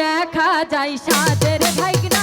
দেখা যায় সাজের ভাইগনা।